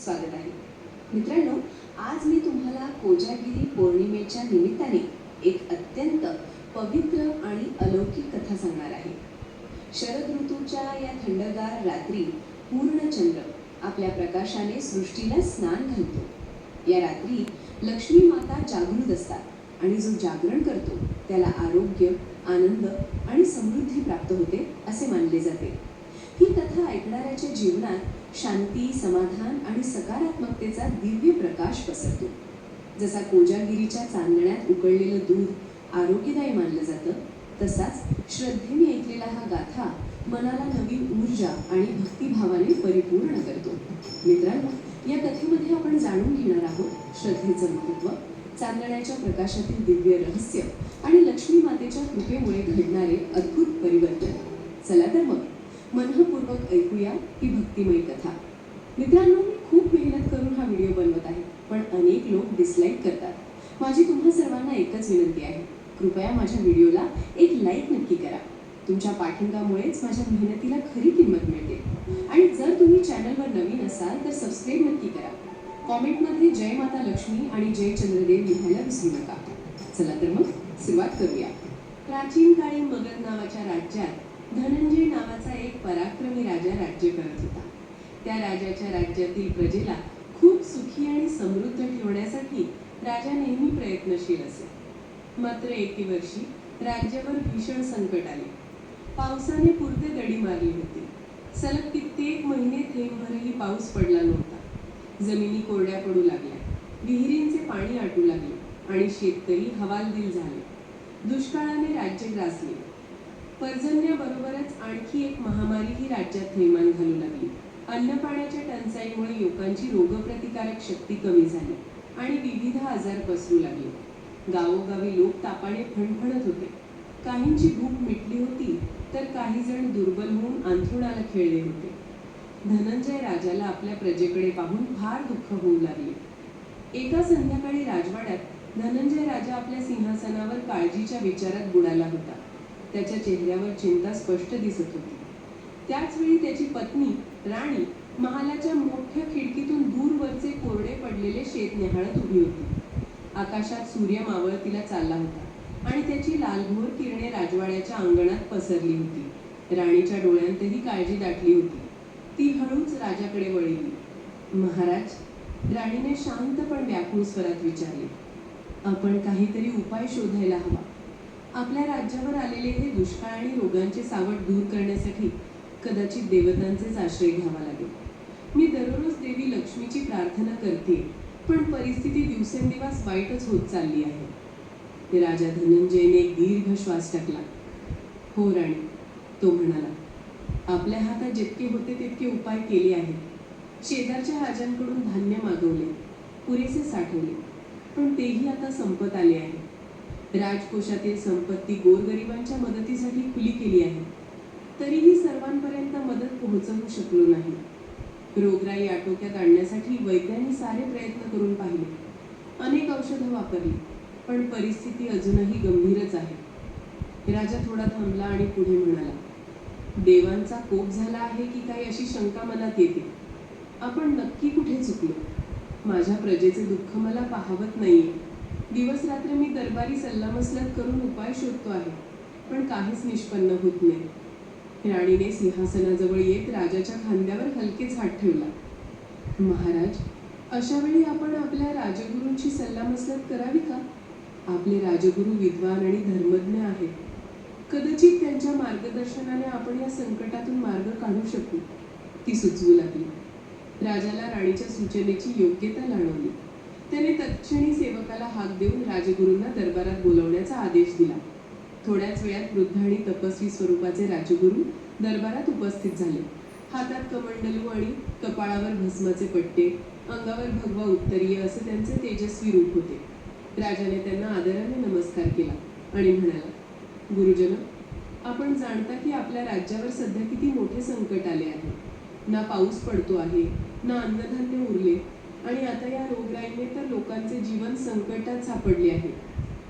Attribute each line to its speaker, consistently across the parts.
Speaker 1: स्वागत आहे. मित्रांनो आज मी तुम्हाला कोजागिरी पौर्णिमेच्या निमित्ताने एक अत्यंत पवित्र आणि अलौकिक कथा सांगणार आहे. शरद ऋतूच्या या थंडगार रात्री पूर्ण चंद्र आपल्या प्रकाशाने सृष्टीला स्नान घालतो. या रात्री लक्ष्मी माता जागृत असतात आणि जो जागरण करतो त्याला आरोग्य आनंद आणि समृद्धी प्राप्त होते असे मानले जाते. ही कथा ऐकणाऱ्याच्या जीवनात शांती समाधान आणि सकारात्मकतेचा दिव्य प्रकाश पसरतो. जसा कोजागिरीच्या चांदण्यात उकळलेलं दूध आरोग्यदायी मानलं जातं तसाच श्रद्धेने ऐकलेला हा गाथा मनाला नवीन ऊर्जा आणि भक्तिभावाने परिपूर्ण करतो. मित्रांनो या कथेमध्ये आपण जाणून घेणार आहोत श्रद्धेचं महत्त्व चांदण्याच्या प्रकाशातील दिव्य रहस्य आणि लक्ष्मी मातेच्या कृपेमुळे घडणारे अद्भुत परिवर्तन. चला तर मग. मनःपूर्वक ऐकूया ही भक्तिमय कथा. मित्रांनो मी खूप मेहनत करून हा व्हिडिओ बनवत आहे पण अनेक लोक डिसलाईक करतात. माझी तुम्हा सर्वांना एकच विनंती आहे. कृपया माझ्या व्हिडिओला एक लाईक नक्की करा. तुमच्या पाठिंबामुळेच माझ्या मेहनतीला खरी किंमत मिळते. आणि जर तुम्ही चॅनलवर नवीन असाल तर सबस्क्राईब नक्की करा. कॉमेंटमध्ये जय माता लक्ष्मी आणि जय चंद्रदेव लिहायला विसरू नका. चला तर मग सुरुवात करूया. प्राचीन काळी मगध नावाच्या राज्यात धनंजय नावाचा एक पराक्रमी राजा राज्य करत होता. त्या राजाच्या राज्यातील प्रजेला खूप सुखी आणि समृद्ध ठेवण्यासाठी राजा नेहमी प्रयत्नशील असे. मात्र एके वर्षी राज्यावर भीषण संकट आले. पावसाने पुरते दडी मारली होती. सलग कित्येक महिने थेंबभरही पाऊस पडला नव्हता. जमिनी कोरड्या पडू लागल्या. विहिरींचे पाणी आटू लागले आणि शेतकरी हवालदिल झाले. दुष्काळाने राज्य ग्रासले. पर्जन्याबरोबरच आणखी एक महामारी ही राज्यात थैमान घालू लागली. अन्न पाण्याच्या टंचाईमुळे लोकांची रोगप्रतिकारक शक्ती कमी झाली आणि विविध आजार पसरू लागले. गावोगावी लोक तापाने फणफणत होते. काहींची भूक मिटली होती तर काही जण दुर्बल होऊन अंथरुणाला खेळले होते. धनंजय राजाला आपल्या प्रजेकडे पाहून फार दुःख होऊ लागले. एका संध्याकाळी राजवाड्यात धनंजय राजा आपल्या सिंहासनावर काळजीच्या विचारात बुडाला होता. त्याच्या चेहऱ्यावर चिंता स्पष्ट दिसत होती. त्याच वेळी त्याची पत्नी राणी महालाच्या मोठ्या खिडकीतून दूरवरचे कोरडे पडलेले शेत निहाळत उभी होती. आकाशात सूर्य मावळ तिला चालला होता आणि त्याची लालभोर किरणे राजवाड्याच्या अंगणात पसरली होती. राणीच्या डोळ्यांतही काळजी दाटली होती. ती हळूच राजाकडे वळली. महाराज राणीने शांत पण व्याकुळ स्वरात विचारले आपण काहीतरी उपाय शोधायला हवा. आपल्या राज्यावर आलेले हे दुष्काळ आणि रोगांची सावट दूर करण्यासाठी कदाचित देवतांचेच आश्रय घ्यावा लागेल. मी दररोज देवी लक्ष्मीची प्रार्थना करते पण परिस्थिती दिवसेंदिवस वाईटच होत चालली आहे. राजा धनंजयने एक दीर्घ श्वास टाकला. हो राणी तो म्हणाला आपल्या हातात जितके होते तितके उपाय केले आहेत. शेजारच्या राजांकडून धान्य मागवले पुरेसे साठवले पण तेही आता संपत आले आहे राजकोषातील संपत्ती गोरगरिबांच्या मदतीसाठी खुली केली आहे. तरीही सर्वांपर्यंत मदत पोहोचवू शकलो नाही. रोगराई आटोक्यात आणण्यासाठी वैद्यांनी सारे प्रयत्न करून पाहिले. अनेक औषधं वापरली पण परिस्थिती अजूनही गंभीरच आहे. राजा थोडा थांबला आणि पुढे म्हणाला देवांचा कोप झाला आहे की काही अशी शंका मनात येते? आपण नक्की कुठे चुकलो? माझ्या प्रजेचे दुःख मला पाहवत नाहीये. दिवस रात्र मी दरबारी सल्लामसलत करून उपाय शोधतो आहे पण काहीच निष्पन्न होत नाही. राणीने सिंहासनाजवळ येत राजाच्या खांद्यावर हलकेच हात ठेवला. महाराज अशा वेळी आपण आपल्या राजगुरूंची सल्लामसलत करावी का? आपले राजगुरू विद्वान आणि धर्मज्ञ आहेत. कदाचित त्यांच्या मार्गदर्शनाने आपण या संकटातून मार्ग काढू शकू. ती सुचवू लागली. राजाला राणीच्या सूचनेची योग्यता जाणवली. त्याने तत्क्षणी सेवकाला हाक देऊन राजगुरूंना दरबारात बोलवण्याचा आदेश दिला. थोड्याच वेळात वृद्ध आणि तपस्वी स्वरूपाचे राजगुरू दरबारात उपस्थित झाले. हातात कमंडलू आणि कपाळावर भस्माचे पट्टे अंगावर भगवा उत्तरीय असे त्यांचे तेजस्वी रूप होते. राजाने त्यांना आदराने नमस्कार केला आणि म्हणाला गुरुजन आपण जाणता की आपल्या राज्यावर सध्या किती मोठे संकट आले आहे. ना पाऊस पडतो आहे ना अन्नधान्य उरले आणि आता या रोगराईने तर लोकांचे जीवन संकटात सापडले आहे.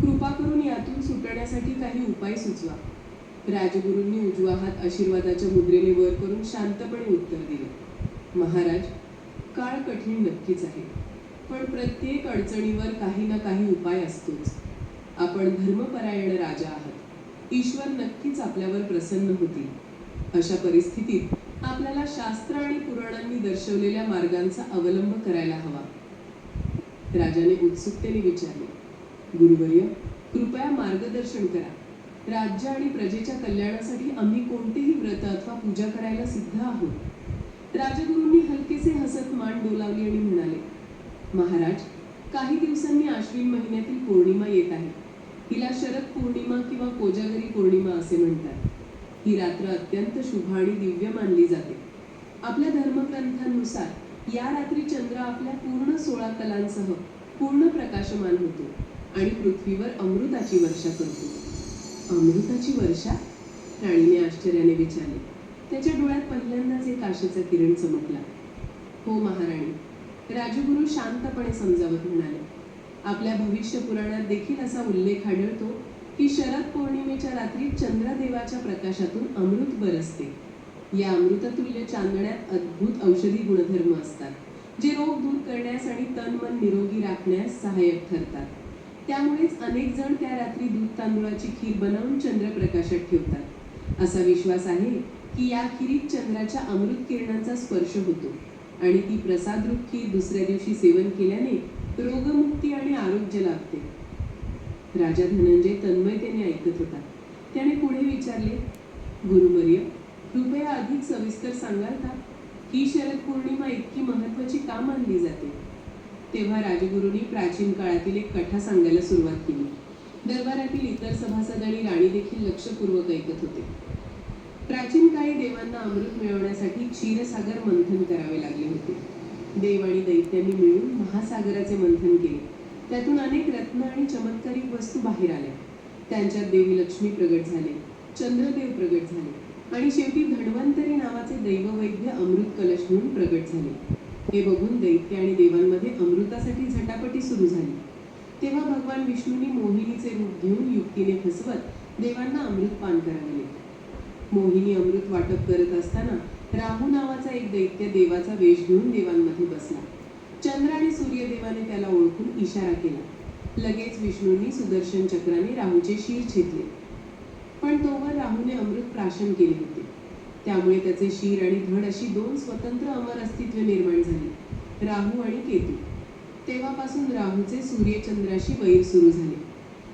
Speaker 1: कृपा करून यातून सुटण्यासाठी काही उपाय सुचवा. राजगुरूंनी उजवा हात आशीर्वादाच्या मुद्रेने वर करून शांतपणे उत्तर दिले. महाराज
Speaker 2: काळ कठीण नक्कीच आहे पण प्रत्येक अडचणीवर काही ना काही उपाय असतोच. आपण धर्मपरायण राजा आहात. ईश्वर नक्कीच आपल्यावर प्रसन्न होतील. अशा परिस्थितीत आपल्याला शास्त्र आणि पुराणांनी दर्शवलेल्या मार्गांचा अवलंब करायला हवा. राजाने उत्सुकतेने विचारले गुरुवर्य कृपया मार्गदर्शन करा. राज्य आणि प्रजेच्या कल्याणासाठी आम्ही कोणतेही व्रत अथवा पूजा करायला सिद्ध आहोत. राजगुरूंनी हलकेसे हसत मान डोलावली आणि म्हणाले महाराज काही दिवसांनी आश्विन महिन्यातील पौर्णिमा येत आहे. तिला शरद पौर्णिमा किंवा कोजागरी पौर्णिमा असे म्हणतात. ही रात्र अत्यंत शुभ आणि दिव्य मानली जाते. आपल्या धर्मग्रंथांनुसार या रात्री चंद्र आपल्या पूर्ण सोळा कलांसह पूर्ण प्रकाशमान होतो आणि पृथ्वीवर अमृताची वर्षा करतो. अमृताची वर्षा? राणीने आश्चर्याने विचारले. त्याच्या डोळ्यात पहिल्यांदाच एक आशेचा किरण चमकला. हो महाराणी राजगुरू शांतपणे समजावत म्हणाले आपल्या भविष्य पुराणात देखील असा उल्लेख आढळतो की शरद पौर्णिमेच्या रात्री चंद्रदेवाच्या प्रकाशातून अमृत बरसते. या अमृततुल्य चांदण्यात अद्भुत औषधी गुणधर्म असतात जे रोग दूर करण्यास आणि तन मन निरोगी राखण्यास सहाय्यक ठरतात. त्यामुळेच अनेक जण त्या रात्री दूध तांदूळाची खीर बनवून चंद्रप्रकाशात ठेवतात. असा विश्वास आहे की या खिरीत चंद्राच्या अमृत किरणांचा स्पर्श होतो आणि ती प्रसादरूप खीर दुसऱ्या दिवशी सेवन केल्याने रोगमुक्ती आणि आरोग्य लाभते. राजा धनंजय तन्मयतेने ऐकत होता. त्याने पुढे विचारले गुरुवर्य कृपया अधिक सविस्तर सांगाल का? ही शरद पौर्णिमा इतकी महत्वाची का मानली जाते? तेव्हा राजगुरूंनी प्राचीन काळातील एक कथा सांगायला सुरुवात केली. दरबारातील इतर सभासद आणि राणी देखील लक्षपूर्वक ऐकत होते. प्राचीन काळी देवांना अमृत मिळवण्यासाठी क्षीरसागर मंथन करावे लागले होते. देव आणि दैत्यांनी मिळून महासागराचे मंथन केले. त्यातून अनेक रत्न आणि चमत्कारिक वस्तू बाहेर आल्या. त्यांच्यात देवी लक्ष्मी प्रगट झाले चंद्रदेव प्रगट झाले आणि शेवटी धन्वंतरी नावाचे दैववैद्य अमृत कलश म्हणून प्रगट झाले. हे बघून दैत्य आणि देवांमध्ये अमृतासाठी झटापटी सुरू झाली. तेव्हा भगवान विष्णूंनी मोहिनीचे रूप घेऊन युक्तीने फसवत देवांना अमृत पान करावले मोहिनी अमृत वाटप करत असताना राहू नावाचा एक दैत्य देवाचा वेश घेऊन देवांमध्ये बसला. चंद्र आणि सूर्यदेवाने त्याला ओळखून इशारा केला. लगेच विष्णूंनी सुदर्शन चक्राने राहूचे शीर छेदले. पण तोवर राहूने अमृत प्राशन केले होते. त्यामुळे त्याचे शीर आणि धड अशी दोन स्वतंत्र अमर अस्तित्व निर्माण झाली राहू आणि केतू. तेव्हापासून राहूचे सूर्यचंद्राशी वैर सुरू झाले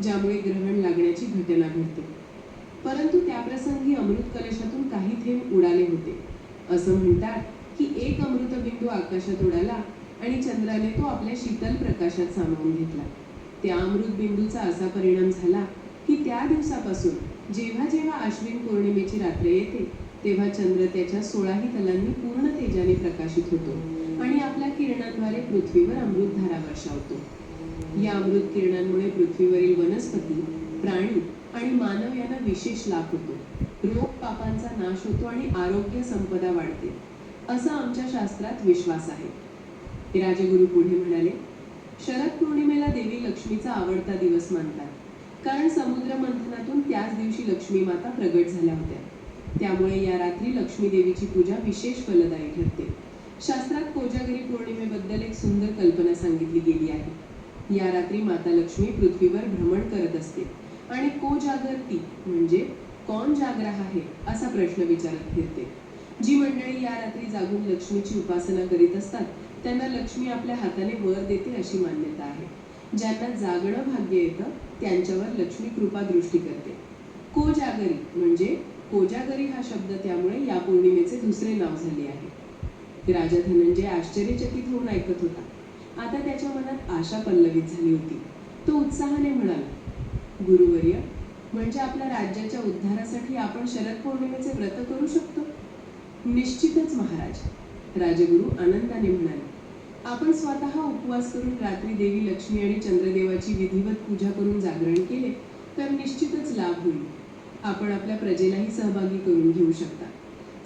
Speaker 2: ज्यामुळे ग्रहण लागण्याची घटना घडते. परंतु त्याप्रसंगी अमृत कलशातून काही थेंब उडाले होते. असं म्हणतात की एक अमृतबिंदू आकाशात उडाला आणि चंद्राने तो आपल्या शीतल प्रकाशात सामावून घेतला. त्या अमृत बिंदूचा असा परिणाम झाला की त्या दिवसापासून जेव्हा जेव्हा आश्विन पौर्णिमेची रात्र येते तेव्हा चंद्र त्याच्या सोळाही तलांनी पूर्ण तेजाने प्रकाशित होतो आणि आपल्या किरणांद्वारे पृथ्वीवर अमृतधारा वर्षावतो. या अमृत किरणांमुळे पृथ्वीवरील वनस्पती प्राणी आणि मानव यांना विशेष लाभ होतो. रोग पापांचा नाश होतो आणि आरोग्य संपदा वाढते. असा आमच्या शास्त्रात विश्वास आहे. राजगुरू पुढे म्हणाले शरद पौर्णिमेला देवी लक्ष्मीचा आवडता दिवस मानतात. कारण समुद्र मंथनातून त्याच दिवशी लक्ष्मी माता प्रगट झाल्या होत्या. त्यामुळे या रात्री लक्ष्मी देवीची पूजा विशेष फलदायी ठरते. शास्त्रात कोजागरी पौर्णिमेबद्दल एक सुंदर कल्पना सांगितली गेली आहे. या रात्री माता लक्ष्मी पृथ्वीवर भ्रमण करत असते आणि कोजागरती म्हणजे कोण जागरा आहे असा प्रश्न विचारत फिरते. जी मंडळी या रात्री जागून लक्ष्मीची उपासना करीत असतात त्यांना लक्ष्मी आपल्या हाताने वर देते अशी मान्यता आहे. ज्यांना जागणं भाग्य येतं त्यांच्यावर लक्ष्मी कृपा दृष्टी करते. कोजागरी म्हणजे कोजागरी हा शब्द त्यामुळे या पौर्णिमेचे दुसरे नाव झाले आहे. राजा धनंजय आश्चर्यचकित होऊन ऐकत होता. आता त्याच्या मनात आशा पल्लवित झाली होती. तो उत्साहाने म्हणाला गुरुवर्य म्हणजे आपल्या राज्याच्या उद्धारासाठी आपण शरद पौर्णिमेचे व्रत करू शकतो? निश्चितच महाराज राजगुरू आनंदाने म्हणाले. आपण स्वतः उपवास करून रात्री देवी लक्ष्मी आणि चंद्रदेवाची विधिवत पूजा करून जागरण केले तर निश्चितच लाभ होईल. आपण आपल्या प्रजेलाही सहभागी करून घेऊ शकता.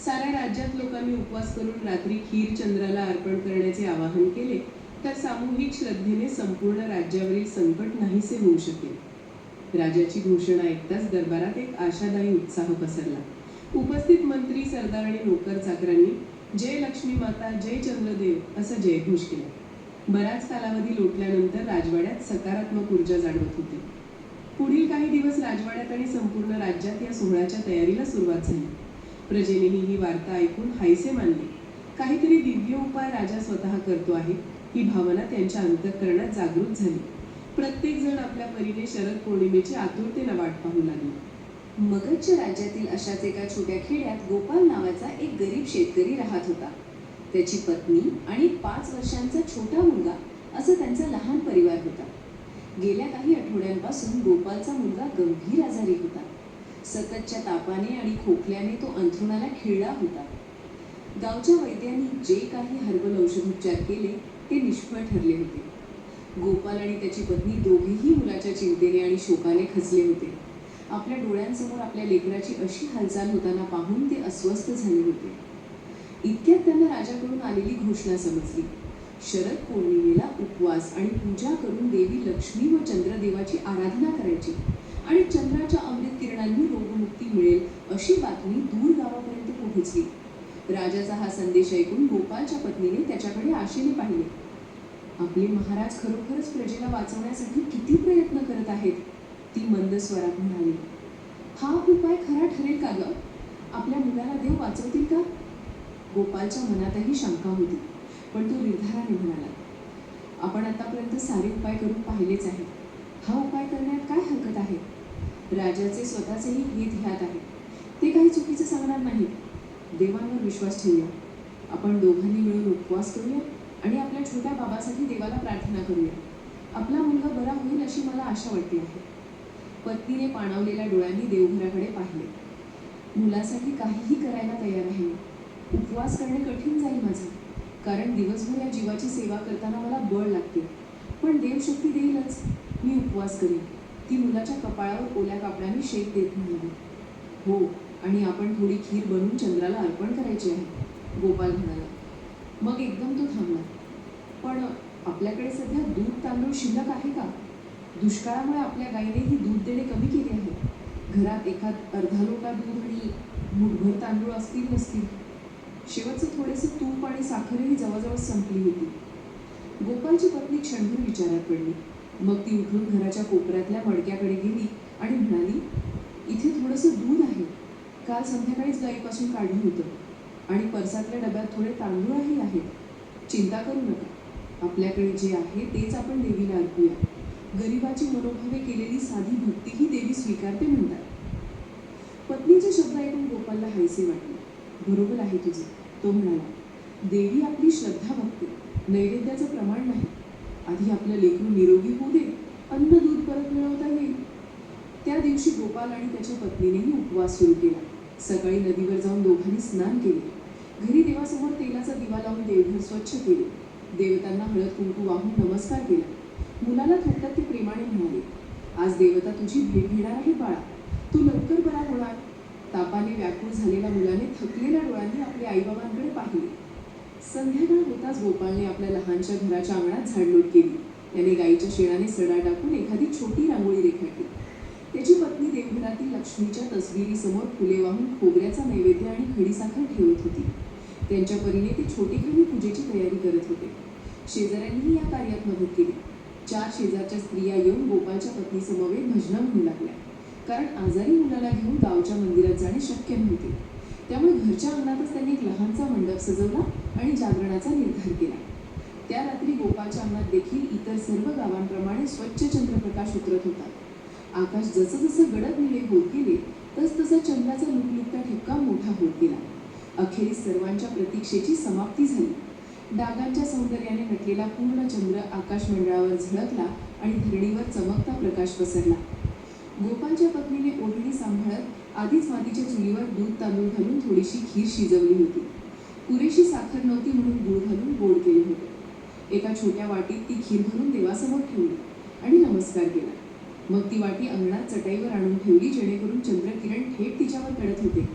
Speaker 2: साऱ्या राज्यात लोकांनी उपवास करून रात्री खीर चंद्राला अर्पण करण्याचे आवाहन केले तर सामूहिक श्रद्धेने संपूर्ण राज्यावरील संकट नाहीसे होऊ शकेल. राजाची घोषणा ऐकताच दरबारात एक आशादायी उत्साह पसरला. उपस्थित मंत्री सरदार आणि नोकर चाकरांनी जय लक्ष्मी माता जय चंद्रदेव असं जयघोष केला. बराच कालावधी लोटल्यानंतर राजवाड्यात सकारात्मक ऊर्जा जाणवत होती. पुढील काही दिवस राजवाड्यात आणि संपूर्ण राज्यात या सोहळ्याच्या तयारीला सुरुवात झाली. प्रजेनेही ही वार्ता ऐकून हायसे मानले. काहीतरी दिव्य उपाय राजा स्वतः करतो आहे ही भावना त्यांच्या अंतःकरणात जागृत झाली. प्रत्येक जण आपल्या परीने शरद पौर्णिमेची आतुरतेनं वाट पाहू लागली.
Speaker 1: मगधच्या राज्यातील अशाच एका छोट्या खेड्यात गोपाल नावाचा एक गरीब शेतकरी राहत होता. त्याची पत्नी आणि पाच वर्षांचा छोटा मुलगा असं त्यांचा लहान परिवार होता. गेल्या काही आठवड्यांपासून गोपालचा मुलगा गंभीर आजारी होता. सततच्या तापाने आणि खोकल्याने तो अंथरुणाला खिळला होता. गावच्या वैद्यांनी जे काही हर्बल औषधोपचार केले ते निष्फळ ठरले होते. गोपाल आणि त्याची पत्नी दोघेही मुलाच्या चिंतेने आणि शोकाने खचले होते. आपल्या डोळ्यांसमोर आपल्या लेकराची अशी हालचाल होताना पाहून ते अस्वस्थ झाले होते. इतक्यात त्यांना राजाकडून आलेली घोषणा समजली. शरद पौर्णिमेला उपवास आणि पूजा करून देवी लक्ष्मी व चंद्रदेवाची आराधना करायची आणि चंद्राच्या अमृत किरणांनी रोगमुक्ती मिळेल अशी बातमी दूर गावापर्यंत पोहोचली. राजाचा हा संदेश ऐकून गोपालच्या पत्नीने त्याच्याकडे आशेने पाहिले. आपले महाराज खरोखरच प्रजेला वाचवण्यासाठी किती प्रयत्न करत आहेत? ती मंद स्वरात म्हणाली हा उपाय खरा ठरेल का ग? आपल्या मुलाला देव वाचवतील का? गोपालच्या मनातही शंका होती पण तो निर्धाराने म्हणाला आपण आतापर्यंत सारे उपाय करून पाहिलेच आहेत. हा उपाय करण्यात काय हरकत आहे? राजाचे स्वतःचेही हित ह्यात आहे. ते काही चुकीचं सांगणार नाहीत. देवांवर विश्वास ठेवूया. आपण दोघांनी मिळून उपवास करूया आणि आपल्या छोट्या बाबासाठी देवाला प्रार्थना करूया. आपला मुलगा बरा होईल अशी मला आशा वाटते आहे. पत्नीने पाणावलेल्या डोळ्यांनी देवघराकडे पाहिले. मुलासाठी काहीही करायला तयार आहे. उपवास करणे कठीण जाईल माझं. कारण दिवसभर या जीवाची सेवा करताना मला बळ लागते. पण देवशक्ती देईलच. मी उपवास करेन. ती मुलाच्या कपाळावर ओल्या कापडाने शेक देत म्हणाली. हो आणि आपण थोडी खीर बनवून चंद्राला अर्पण करायची आहे गोपाल म्हणाला. मग एकदम तो थांबला. पण आपल्याकडे सध्या दूध तांदूळ शिल्लक आहे का? दुष्काळामुळे आपल्या गायीनेही दूध देणे कमी केले आहे. घरात एखाद अर्धा लोटा दूध आणि मुठभर तांदूळ असतील नसतील शेवटचं थोडेसे तूप आणि साखरही जवळजवळ संपली होती. गोपालची पत्नी क्षणभर विचारात पडली. मग ती उठून घराच्या कोपऱ्यातल्या मडक्याकडे गेली आणि म्हणाली इथे थोडंसं दूध आहे. काल संध्याकाळीच गाईपासून काढलं होतं आणि परसातल्या डब्यात थोडे तांदूळही आहेत. चिंता करू नका. आपल्याकडे जे आहे तेच आपण देवीला अर्पूया. गरिबाची मनोभावे केलेली साधी भक्ती ही देवी स्वीकारते म्हणतात. पत्नीचे शब्द ऐकून गोपालला हायसे वाटले. बरोबर आहे तुझे. तो म्हणाला देवी आपली श्रद्धा बघते नैवेद्याचं प्रमाण नाही. आधी आपलं लेकरू निरोगी होऊ दे अन्न दूध परत मिळवता येईल. त्या दिवशी गोपाल आणि त्याच्या पत्नीनेही उपवास सुरू केला. सकाळी नदीवर जाऊन दोघांनी स्नान केले. घरी देवासमोर तेलाचा दिवा लावून देवघर स्वच्छ केले. देवतांना हळद कुंकू वाहून नमस्कार केला. मुलाला थोडक्यात ते प्रेमाने म्हणाले आज देवता तुझी भेट घेणार आहे बाळा. तू लवकर बरा होणार. तापाने व्याकुळ झालेल्या मुलाने थकलेल्या डोळ्यांनी आपल्या आईबाबांकडे पाहिले. संध्याकाळ होताच गोपाळने आपल्या लहानच्या घराच्या अंगणात झाडलोट केली. त्याने गाईच्या शेणाने सडा टाकून एखादी छोटी रांगोळी रेखाटली. त्याची पत्नी देवघरातील लक्ष्मीच्या तसबिरीसमोर फुले वाहून खोबऱ्याचा नैवेद्य आणि खडीसाखर ठेवत होती. त्यांच्या परीने ते छोटेखानी पूजेची तयारी करत होते. शेजाऱ्यांनीही या कार्यात मदत केली. चार शेजारच्या स्त्रिया येऊन गोपालच्या पत्नीसमवेत भजनं म्हणू लागल्या. कारण आजारी मुलाला घेऊन गावच्या मंदिरात जाणे शक्य नव्हते. त्यामुळे घरच्या अंगणातच त्यांनी एक लहानसा मंडप सजवला आणि जागरणाचा निर्धार केला. त्या रात्री गोपाळच्या अंगणात देखील इतर सर्व गावांप्रमाणे स्वच्छ चंद्रप्रकाश उतरत होता. आकाश जसं जसं गडद निळे होत गेले तस तसा चंद्राचा लुकलुकता ठिपका मोठा होत गेला. अखेरीस सर्वांच्या प्रतीक्षेची समाप्ती झाली. डागांच्या सौंदर्याने नटलेला पूर्ण चंद्र आकाश मंडळावर झळकला आणि धरणीवर चमकता प्रकाश पसरला. गोपालच्या पत्नीने ओढणी सांभाळत आधीच मातीच्या चुलीवर दूध तांदूळ घालून थोडीशी खीर शिजवली होती. पुरेशी साखर नव्हती म्हणून गुळ घालून गोड केले होते. एका छोट्या वाटीत ती खीर भरून देवासमोर ठेवली आणि नमस्कार केला. मग ती वाटी अंगणात चटाईवर आणून ठेवली जेणेकरून चंद्रकिरण थेट तिच्यावर पडत होते.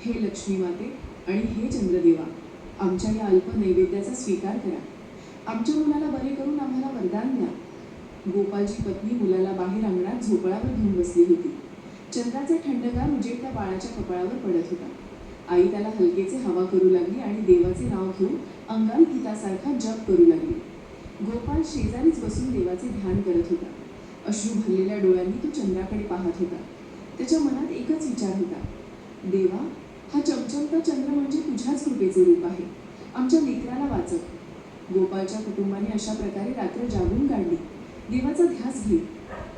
Speaker 1: हे लक्ष्मी माते आणि हे चंद्रदेवा आमच्या या अल्प नैवेद्याचा स्वीकार करा. आमच्या मुलाला बरे करून आम्हाला वरदान द्या. गोपालची पत्नी मुलाला बाहेर अंगणात झोपळावर घेऊन बसली होती. चंद्राचा थंडगार उजेड त्या बाळाच्या कपाळावर पडत होता.
Speaker 2: आई त्याला हलकेचे हवा करू लागली आणि देवाचे नाव घेऊन अंगाल गीतासारखा जप करू लागली. गोपाल शेजारीच बसून देवाचे ध्यान करत होता. अश्रू भरलेल्या डोळ्यांनी तो चंद्राकडे पाहत होता. त्याच्या मनात एकच विचार होता. देवा हा चमचमता चंद्र म्हणजे तुझ्याच कृपेचे रूप आहे. आमच्या लेकराला वाचव. गोपाळच्या कुटुंबाने अशा प्रकारे रात्र जागून काढली. देवाचा ध्यास घेत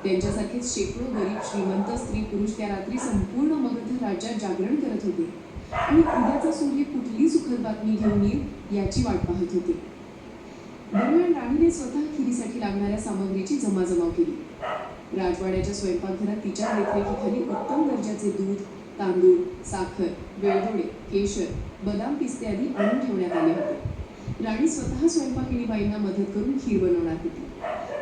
Speaker 2: त्यांच्यासारखेच शेकडो गरीब श्रीमंत स्त्री पुरुष त्या रात्री संपूर्ण मगध राज्यात जागरण करत होते. आणि उद्याचा सूर्य कुठली सुखद बातमी घेऊन येईल याची वाट पाहत होते. दरम्यान राणीने स्वतः खिरीसाठी लागणाऱ्या सामग्रीची जमाजमाव केली. राजवाड्याच्या स्वयंपाकघरात तिच्या देखरेखीखाली उत्तम दर्जाचे दूध तांदूळ साखर वेळदोडे केशर बदाम पिस्ते आदी आणून ठेवण्यात आले होते. राणी स्वतः स्वयंपाकिनी बाईंना मदत करून खीर बनवणार होती.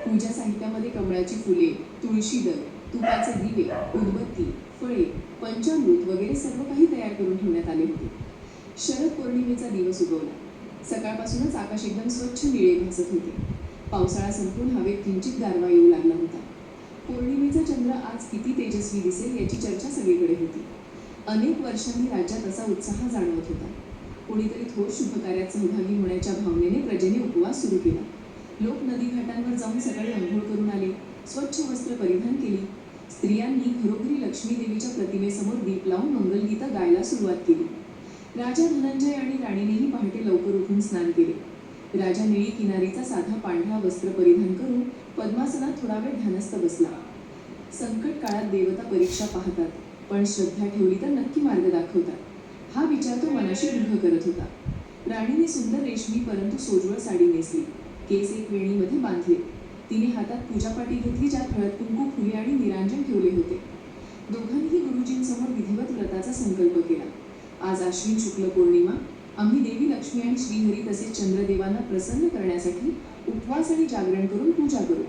Speaker 2: पूजा साहित्यामध्ये कमळाची फुले तुळशी दल तुपाचे दिवे उदबत्ती फळे पंचामृत वगैरे सर्व काही तयार करून ठेवण्यात आले होते. शरद पौर्णिमेचा दिवस उगवला. सकाळपासूनच आकाश एकदम स्वच्छ निळे भासत होते. पावसाळा संपून हवेत किंचित गारवा येऊ लागला होता. पौर्णिमेचा चंद्र आज किती तेजस्वी दिसेल याची चर्चा सगळीकडे होती. अनेक वर्षांनी राज्यात असा उत्साह जाणवत होता. कोणीतरी थोर शुभकार्यात सहभागी होण्याच्या भावनेने प्रजेने उपवास सुरू केला. लोक नदी घाटांवर जाऊन सकाळी आंघोळ करून आले स्वच्छ वस्त्र परिधान केली. स्त्रियांनी घरोघरी लक्ष्मी देवीच्या प्रतिमेसमोर दीप लावून मंगलगीतं गायला सुरुवात केली. राजा धनंजय आणि राणीनेही पहाटे लवकर उठून स्नान केले. राजा निळी किनारीचा साधा पांढरा वस्त्र परिधान करून पद्मासनात थोडा वेळ ध्यानस्थ बसला. संकट काळात देवता परीक्षा पाहतात. पण श्रद्धा ठेवली तर नक्की मार्ग दाखवतात. हा विचार तो मनाशी दृढ करत होता. राणीने सुंदर रेशमी परंतु सोजवळ साडी नेसली. केस एक वेणीमध्ये बांधले. तिने हातात पूजापाटी घेतली ज्यात हळद कुंकू फुले आणि निरांजन ठेवले होते. दोघांनीही गुरुजींसमोर विधिवत व्रताचा संकल्प केला. आज आश्विन शुक्ल पौर्णिमा. आम्ही देवी लक्ष्मी आणि श्रीहरी तसेच चंद्रदेवांना प्रसन्न करण्यासाठी उपवास आणि जागरण करून पूजा करू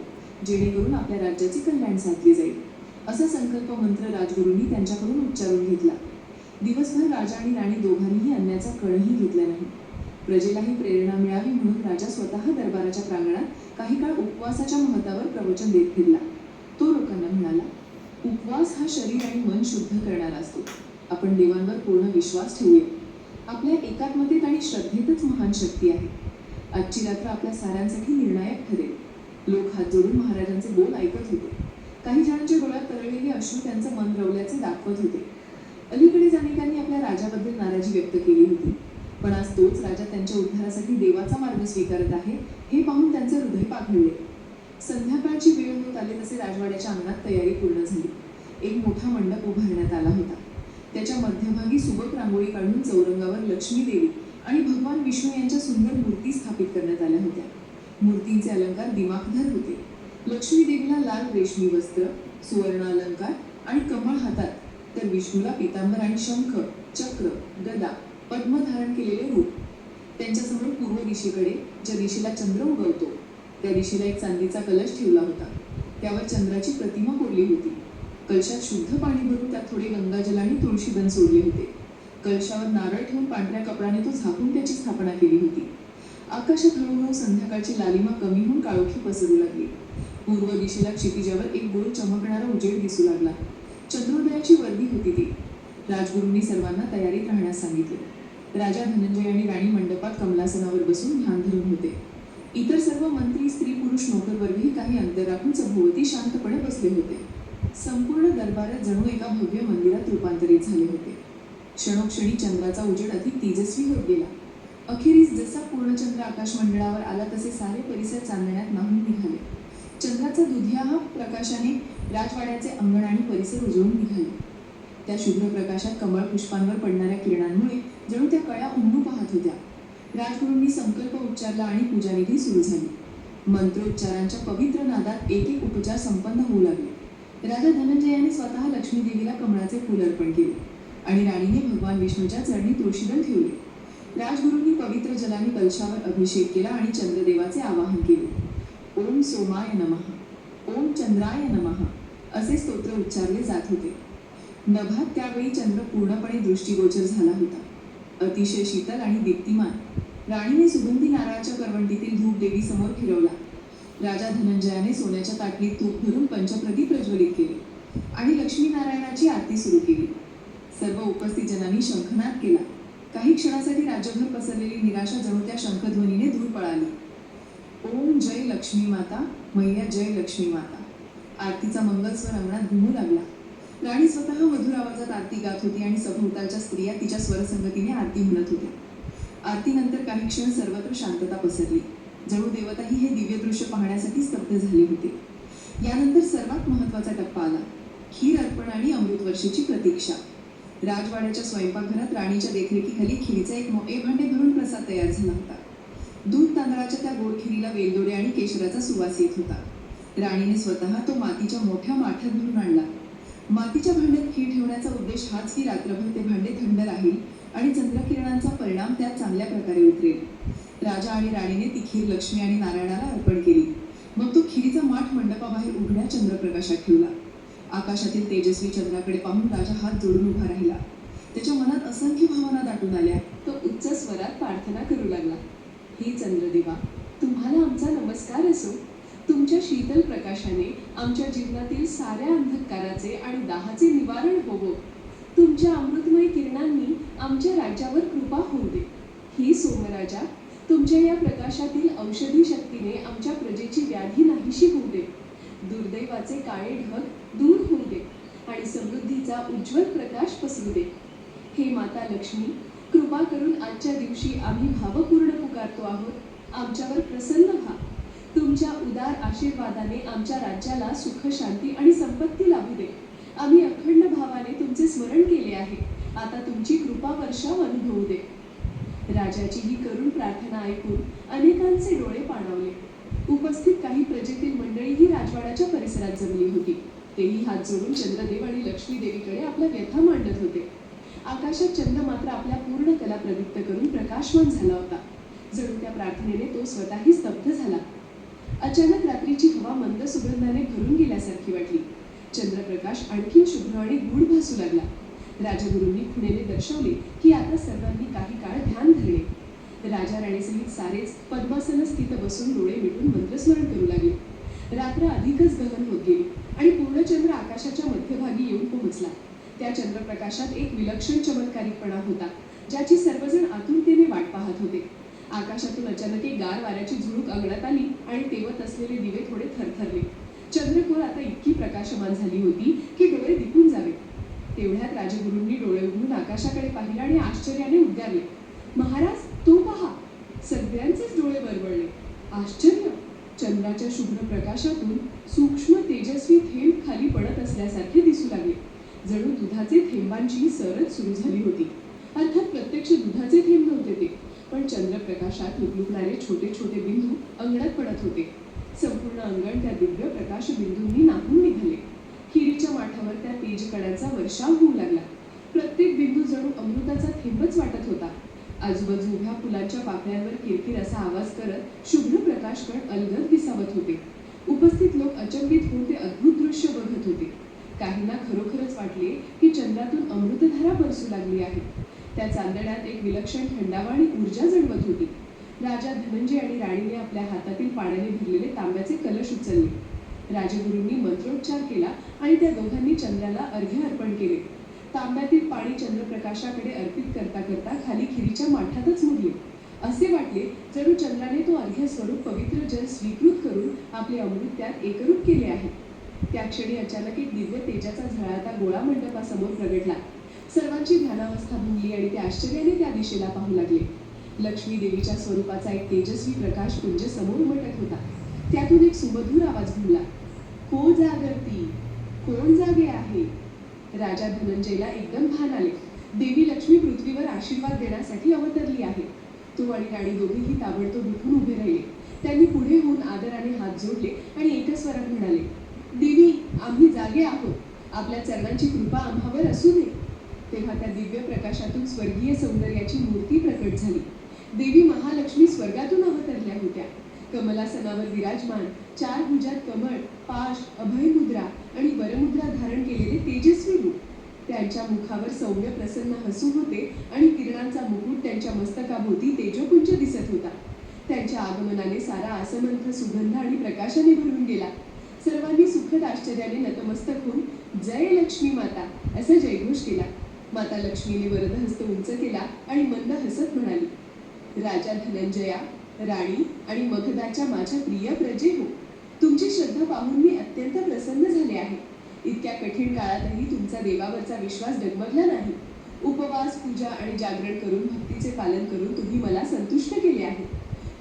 Speaker 2: जेणेकरून आपल्या राज्याचे कल्याण साधले जाईल. असा संकल्प मंत्र राजगुरूंनी त्यांच्याकडून उच्चारून घेतला. दिवसभर राजा आणि राणी दोघांनीही अन्नाचा कणही घेतला नाही. प्रजेलाही प्रेरणा मिळावी म्हणून राजा स्वतः दरबाराच्या प्रांगणात काही काळ उपवासाच्या महत्वावर प्रवचन देत फिरला. तो लोकांना म्हणाला उपवास हा शरीर आणि मन शुद्ध करणारा असतो. आपण देवांवर पूर्ण विश्वास ठेवूया. आपल्या एकात्मतेत आणि श्रद्धेतच महान शक्ती आहे. आजची रात्र आपल्या साऱ्यांसाठी निर्णायक ठरेल. लोक हात जोडून महाराजांचे बोल ऐकत होते. काही जणांच्या डोळ्यात तरळलेले अश्रू त्यांचं मन रवल्याचे दाखवत होते. अलीकडेच अनेकांनी आपल्या राजाबद्दल नाराजी व्यक्त केली होती. पण आज तोच राजा त्यांच्या उद्धारासाठी देवाचा मार्ग स्वीकारत आहे हे पाहून त्यांचे हृदय पाघळले संध्याकाळची वेळ होत आली तसे राजवाड्याच्या अंगणात तयारी पूर्ण झाली. एक मोठा मंडप उभारण्यात आला होता. त्याच्या मध्यभागी सुबक रांगोळी काढून चौरंगावर लक्ष्मी देवी आणि भगवान विष्णू यांच्या सुंदर मूर्ती स्थापित करण्यात आल्या होत्या. मूर्तींचे अलंकार दिमाखदार होते. लक्ष्मी देवीला लाल रेशमी वस्त्र सुवर्ण अलंकार आणि कमळ हातात तर विष्णूला पितांबर आणि शंख चक्र गदा पद्म धारण केलेले रूप. त्यांच्यासमोर पूर्व दिशेकडे ज्या दिशेला चंद्र उगवतो त्या दिशेला एक चांदीचा कलश ठेवला होता. त्यावर चंद्राची प्रतिमा कोरली होती. कलशात शुद्ध पाणी भरून त्यात थोडे गंगाजल आणि तुळशीदन सोडले होते. कलशावर नारळ ठेवून पांढऱ्या कपड्याने तो झाकून त्याची स्थापना केली होती. आकाशात हळूहळू संध्याकाळची लालिमा कमी होऊन काळोखी पसरू लागली. पूर्व दिशेला क्षितिजावर एक गुरु चमकणारा उजेड दिसू लागला. चंद्रोदयाची वर्दी होती ती. राजगुरूंनी सर्वांना तयारीत राहण्यास सांगितले. राजा धनंजय आणि राणी मंडपात कमलासनावर बसून ध्यान धरून होते. इतर सर्व मंत्री स्त्री पुरुष नोकरवर्गही काही अंतर राखून सभोवती शांतपणे बसले होते. संपूर्ण दरबारात जणू एका भव्य मंदिरात रूपांतरित झाले होते. क्षणोक्षणी चंद्राचा उजेड अधिक तेजस्वी होत गेला. अखेरीस जसा पूर्णचंद्र आकाशमंडळावर आला तसे सारे परिसर चांदण्यात नाहून निघाले. चंद्राचा दुधिया प्रकाशाने राजवाड्याचे अंगण आणि परिसर उजळून निघाले. त्या शुभ्र प्रकाशात कमळ पुष्पांवर पडणाऱ्या किरणांमुळे जणू त्या कळ्या उमडू पाहत होत्या. राजगुरूंनी संकल्प उच्चारला आणि पूजानिधी सुरू झाली. मंत्रोच्चारांच्या पवित्र नादात एक एक उपचार संपन्न होऊ लागले. राजा धनंजयाने स्वतः लक्ष्मी देवीला कमळाचे फूल अर्पण केले आणि राणीने भगवान विष्णूच्या चरणी तुळशीदल ठेवले. राजगुरूंनी पवित्र जलाने कलशावर अभिषेक केला आणि चंद्रदेवाचे आवाहन केले. ओम सोमाय नमः ओम चंद्राय नमः असे स्तोत्र उच्चारले जात होते. नभात त्यावेळी चंद्र पूर्णपणे दृष्टीगोचर झाला होता. अतिशय शीतल आणि दीप्तिमान राणीने सुगंधी नारळाच्या करवंटीतील धूप देवी समोर फिरवला. राजा धनंजयाने सोन्याच्या ताटलीत तूप भरून पंचप्रती प्रज्वलित केले आणि लक्ष्मीनारायणाची आरती सुरू केली.
Speaker 3: सर्व उपस्थित जनांनी शंखनाद केला. काही क्षणासाठी राज्यभर पसरलेली निराशा जणू त्या शंखध्वनीने दूर पळाली. ओम जय लक्ष्मी माता मैया जय लक्ष्मी माता. आरतीचा मंगलस्वर अंगणात घुमू लागला. राणी स्वतः मधुर आवाजात आरती गात होती आणि सभोवतालच्या स्त्रिया तिच्या स्वरसंगतीने आरती म्हणत होत्या. आरतीनंतर काही क्षण सर्वत्र शांतता पसरली. जणू देवताही हे दिव्य दृश्य पाहण्यासाठी स्तब्ध झाले होते. यानंतर सर्वात महत्त्वाचा टप्पा आला. खीर अर्पण आणि अमृतवर्षीची प्रतीक्षा. राजवाड्याच्या स्वयंपाकघरात राणीच्या देखरेखीखाली खिरीचा एक मोठे भांडे भरून प्रसाद तयार झाला होता. दूध तांदळाच्या त्या गोडखिरीला वेलदोडे आणि केशराचा सुवास येत होता. राणीने स्वतः तो मातीच्या मोठ्या माठ्यात भरून आणला. मातीच्या भांड्यात खीर ठेवण्याचा उद्देश हाच की रात्रभर ते भांडे थंड राहील आणि चंद्रकिरणांचा परिणाम त्यात चांगल्या प्रकारे उतरेल. राजा आणि राणीने ती खीर लक्ष्मी आणि नारायणाला अर्पण केली. मग तो खिरीचा माठ मंडपाबाहेर उघड्या चंद्रप्रकाशात ठेवला. आकाशातील तेजस्वी चंद्राकडे पाहून राजा हात जोडून उभा राहिला. त्याच्या मनात असंख्य भावना दाटून आल्या.
Speaker 2: तो उच्च स्वरात प्रार्थना करू लागला. ही चंद्रदेवा. तुम्हाला आमचा नमस्कार असो. तुमच्या शीतल प्रकाशाने आमच्या जीवनातील साऱ्या अंधकाराचे आणि दाहाचे निवारण होवो. तुमच्या अमृतमय किरणांनी आमच्या राज्यावर कृपा होऊ दे. ही सोमराजा तुमच्या या प्रकाशातील औषधी शक्तीने आमच्या प्रजेची व्याधी नाहीशी होऊ दे. दुर्दैवाचे काळे ढग दूर होऊ दे आणि समृद्धीचा उज्ज्वल प्रकाश पसरू दे. हे माता लक्ष्मी कृपा करून आजच्या दिवशी आम्ही भावपूर्ण पुकारतो आहोत. आमच्यावर प्रसन्न व्हा. तुमच्या उदार आशीर्वादाने आमच्या राज्याला सुख शांती आणि संपत्ती लाभू दे. आम्ही अखंड भावाने तुमचे स्मरण केले आहे. आता तुमची कृपा वर्षाव अनुभवू दे. राजाची ही करुण प्रार्थना ऐकून अनेकांचे डोळे पाणावले. उपस्थित काही प्रजेतील मंडळीही राजवाड्याच्या परिसरात जमली होती. तेही हात जोडून चंद्रदेव आणि लक्ष्मी देवीकडे आपल्या व्यथा मांडत होते. आकाशात चंद्र मात्र आपल्या पूर्ण कला प्रदीप्त करून प्रकाशमान झाला होता. जणू त्या प्रार्थनेने तो स्वतःही स्तब्ध झाला. अचानक रात्रीची हवा मंद सुगंधाने भरून गेल्यासारखी वाटली. चंद्रप्रकाश आणखी शुभ्र आणि गूढ भासू लागला. राजगुरूंनी खुणेने दर्शवले की आता सर्वांनी काही काळ ध्यान धरले. राजा राणीसहित सारेच पद्मासन स्थित बसून डोळे मिटून मंत्रस्मरण करू लागले. रात्र अधिकच गहन होत गेली आणि पूर्णचंद्र आकाशाच्या मध्यभागी येऊन पोहोचला. त्या चंद्रप्रकाशात एक विलक्षण चमत्कारिकपणा होता ज्याची सर्वजण आतुरतेने वाट पाहत होते. आकाशातून अचानक एक गार वाऱ्याची झुळूक अंगणात आली आणि तेवत असलेले दिवे थोडे थरथरले. चंद्रकोर आता इतकी प्रकाशमान झाली होती की डोळे दिपून जावे. तेवढ्यात राजगुरूंनी डोळे उघडून आकाशाकडे पाहिले आणि आश्चर्याने उद्गारले. महाराज तो पहा. सगळ्यांचेच डोळे बरबळले आश्चर्य! चंद्राच्या शुभ्र प्रकाशातून सूक्ष्म तेजस्वी थेंब खाली पडत असल्यासारखे दिसू लागले. जणू दुधाचे थेंबांची सरच सुरू झाली होती. अर्थात प्रत्यक्ष दुधाचे थेंब नव्हते ते. पण चंद्रप्रकाशात लुकलुकणारे छोटे छोटे बिंदू अंगणात पडत होते. संपूर्ण अंगण त्या दिव्य प्रकाश बिंदूंनी नाहून निघाले. खिरीच्या माठावर त्या तेजकणांचा वर्षाव होऊ लागला. प्रत्येक बिंदू जणू अमृताचा थेंबच वाटत होता. आजूबाजू उभ्या फुलांच्या पाकळ्यांवर किरकिर असा आवाज करत शुभ्र प्रकाशकण अलगद दिसावत होते. उपस्थित लोक अचंबित होऊन ते अद्भुत दृश्य बघत होते. काहींना खरोखरच वाटले की चंद्रातून अमृतधारा बरसू लागली आहे. त्या चांदण्यात एक विलक्षण थंडावा आणि ऊर्जा जणवत होती. राजा धनंजय आणि राणीने आपल्या हातातील पाण्याने भरलेले तांब्याचे कलश उचलले. राजगुरूंनी मंत्रोच्चार केला आणि त्या दोघांनी चंद्राला अर्घ्य अर्पण केले. तांब्यातील पाणी चंद्रप्रकाशाकडे अर्पित करता करता खाली खिरीच्या माठातच मुरले. असे वाटले जणू चंद्राने तो अर्घ्य स्वरूप पवित्र जल स्वीकृत करून आपले अमृत त्यात एकरूप केले आहे. त्या क्षणी अचानक एक दिव्य तेजाचा झळाता गोळा मंडपासमोर प्रगटला. सर्वांची ध्यानावस्था भुंगली आणि ते आश्चर्याने त्या दिशेला पाहू लागले. लक्ष्मी देवीच्या स्वरूपाचा एक तेजस्वी प्रकाश पुंज समोर उमटत होता. त्यातून एक सुमधूर आवाज घुमला. को जागरती? कोण जागे आहे? राजा धनंजयला एकदम भान आले. देवी लक्ष्मी पृथ्वीवर आशीर्वाद देण्यासाठी अवतरली आहे. तो आणि राणी दोघेही ताबडतोब उठून उभे राहिले. त्यांनी पुढे होऊन आदराने हात जोडले आणि एकस्वरात म्हणाले देवी आम्ही जागे आहोत. आपल्या चरणांची कृपा आम्हावर असू दे. तेव्हा त्या दिव्य प्रकाशातून स्वर्गीय सौंदर्याची मूर्ती प्रकट झाली. देवी महालक्ष्मी स्वर्गातून अवतरल्या होत्या. कमलासनावर विराजमान चार भुजात कमळ पाश अभयमुद्रा आणि वरमुद्रा धारण केलेले तेजस्वी रूप. त्यांच्या मुखावर सौम्य प्रसन्न हसू होते आणि किरणांचा मुकुट त्यांच्या मस्तकाभोवती तेजोपुंज दिसत होता. त्यांच्या आगमनाने सारा आसमंत सुगंध आणि प्रकाशाने भरून गेला. सर्वांनी सुखद आश्चर्याने नतमस्तक होऊन जय लक्ष्मी माता असा जयघोष केला. माता लक्ष्मीने वरदहस्त उंच केला आणि मंद हसत म्हणाली राजा धनंजया राणी आणि मगधाच्या माझ्या प्रिय प्रजे हो तुमची श्रद्धा पाहून मी अत्यंत प्रसन्न झाले आहे. इतक्या कठीण काळातही तुमचा देवावरचा विश्वास डगमगला नाही. उपवास पूजा आणि जागरण करून भक्तीचे पालन करून तुम्ही मला संतुष्ट केले आहे.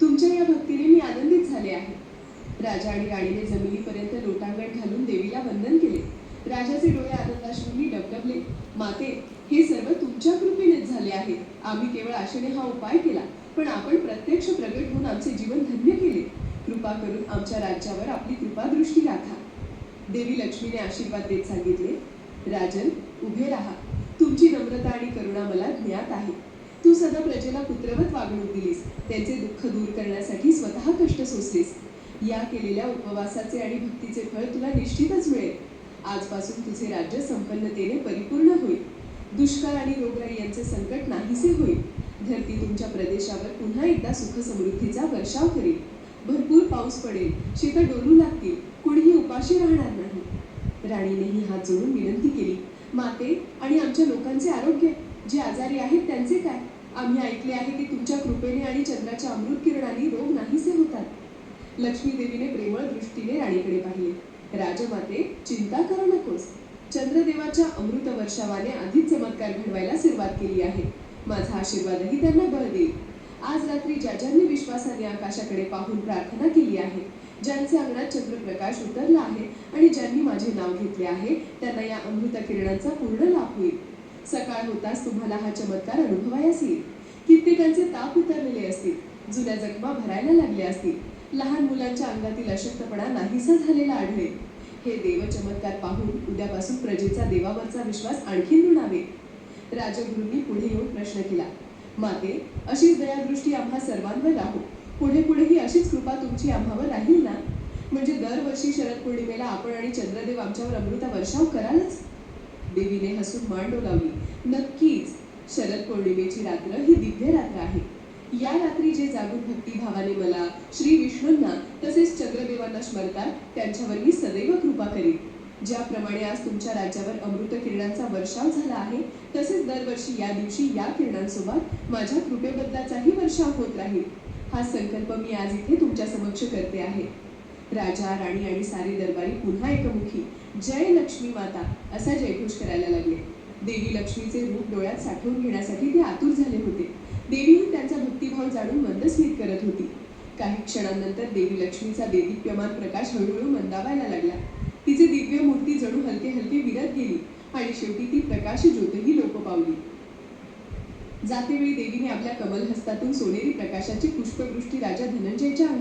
Speaker 2: तुमच्या या भक्तीने मी आनंदित झाले आहे. राजा आणि राणीने जमिनीपर्यंत लोटांगण घालून देवीला वंदन केले. राजाचे डोळे आनंदाश्रूंनी डबडबले माते हे सर्व तुमच्या कृपेनेच झाले आहे. आम्ही केवळ आशेने हा उपाय केला पण आपण प्रत्यक्ष प्रगट होऊन आमचे जीवन धन्य केले. कृपा करून आमच्या राज्यावर आपली कृपादृष्टी राखा. देवी लक्ष्मीने आशीर्वाद देत सांगितले राजन उभे राहा. तुमची नम्रता आणि करुणा मला ज्ञात आहे. तू सदा प्रजेला पुत्रवत वागणूक दिलीस. त्यांचे दुःख दूर करण्यासाठी स्वतः कष्ट सोसलीस. या केलेल्या उपवासाचे आणि भक्तीचे फळ तुला निश्चितच मिळेल. आजपासून तुझे राज्य संपन्नतेने परिपूर्ण होईल. दुष्काळ आणि रोगराई यांचे संकट नाहीसे होईल. धरती तुमच्या प्रदेशावर पुन्हा एकदा सुख समृद्धीचा वर्षाव करेल. भरपूर पाऊस पडेल शेतं डोलू लागतील कुणीही उपाशी राहणार नाही. राणीनेही हात जोडून विनंती केली माते आणि आमच्या लोकांचे आरोग्य जे आजारी आहेत त्यांचे काय? आम्ही ऐकले आहे की तुमच्या कृपेने आणि चंद्राच्या अमृत किरणाने रोग नाहीसे होतात. लक्ष्मी देवीने प्रेमळ दृष्टीने राणीकडे पाहिले. राजमाते चिंता करू नकोस. चंद्रदेवाच्या अमृत वर्षावाने आधीच चमत्कार घडवायला सुरुवात केली आहे. माझा आशीर्वादही त्यांना बळ देईल. आज रात्री ज्या ज्यांनी विश्वासाने आकाशाकडे पाहून प्रार्थना केली आहे ज्यांचे अंगणात चंद्रप्रकाश उतरला आहे आणि ज्यांनी माझे नाव घेतले आहे त्यांना या अमृत किरणांचा पूर्ण लाभ होईल. सकाळ होताच तुम्हाला हा चमत्कार अनुभवायास येईल. कित्येकांचे ताप उतरलेले असतील. जुन्या जखमा भरायला लागल्या असतील. लहान मुलांच्या अंगातील अशक्तपणा नाहीसा झालेला आढळेल. हे देव चमत्कार पाहून उद्यापासून प्रजेचा देवावरचा विश्वास आणखी दृढावे राजगुरूंनी पुढे येऊन प्रश्न केला माते अशीच दयादृष्टी आम्हा सर्वांवर राहू. पुढे पुढेही अशीच कृपा तुमची आम्हावर राहील ना? म्हणजे दरवर्षी शरद पौर्णिमेला आपण आणि चंद्रदेव आमच्यावर अमृता वर्षाव करालच. देवीने हसून मान डोलावली नक्कीच. शरद पौर्णिमेची रात्र ही दिव्य रात्र आहे. या रात्री जे जागून भक्तिभावाने मला श्री विष्णूंना तसेच चंद्रदेवांना स्मरतात त्यांच्यावर मी सदैव कृपा करीन. ज्याप्रमाणे आज तुमच्या राज्यावर अमृत किरणांचा वर्षाव झाला आहे तसेच दरवर्षी या दिवशी या किरणांसोबत माझ्या कृपेबद्दलचाही वर्षाव होत राहील. हा संकल्प मी आज इथे तुमच्या समक्ष करते आहे. राजा राणी आणि सारे दरबारी पुन्हा एकमुखी. जय लक्ष्मी माता असा जयघोष करायला लागले. देवी लक्ष्मीचे रूप डोळ्यात साठवून घेण्यासाठी ते आतुर झाले होते. देवीही त्यांचा भक्तिभाव जाणून मंदस्मित करत होती. काही क्षणांनंतर देवी लक्ष्मीचा देदीप्यमान प्रकाश हळूहळू मंदावायला लागला. तिचे दिव्य मूर्ती जणू हलके हलके विरत गेली आणि शेवटी ती प्रकाश ज्योतही लोप पावली. जातेवेळी देवीने आपल्या कमलहस्तातून सोनेरी प्रकाशाची पुष्पवृष्टी राजा धनंजयच्या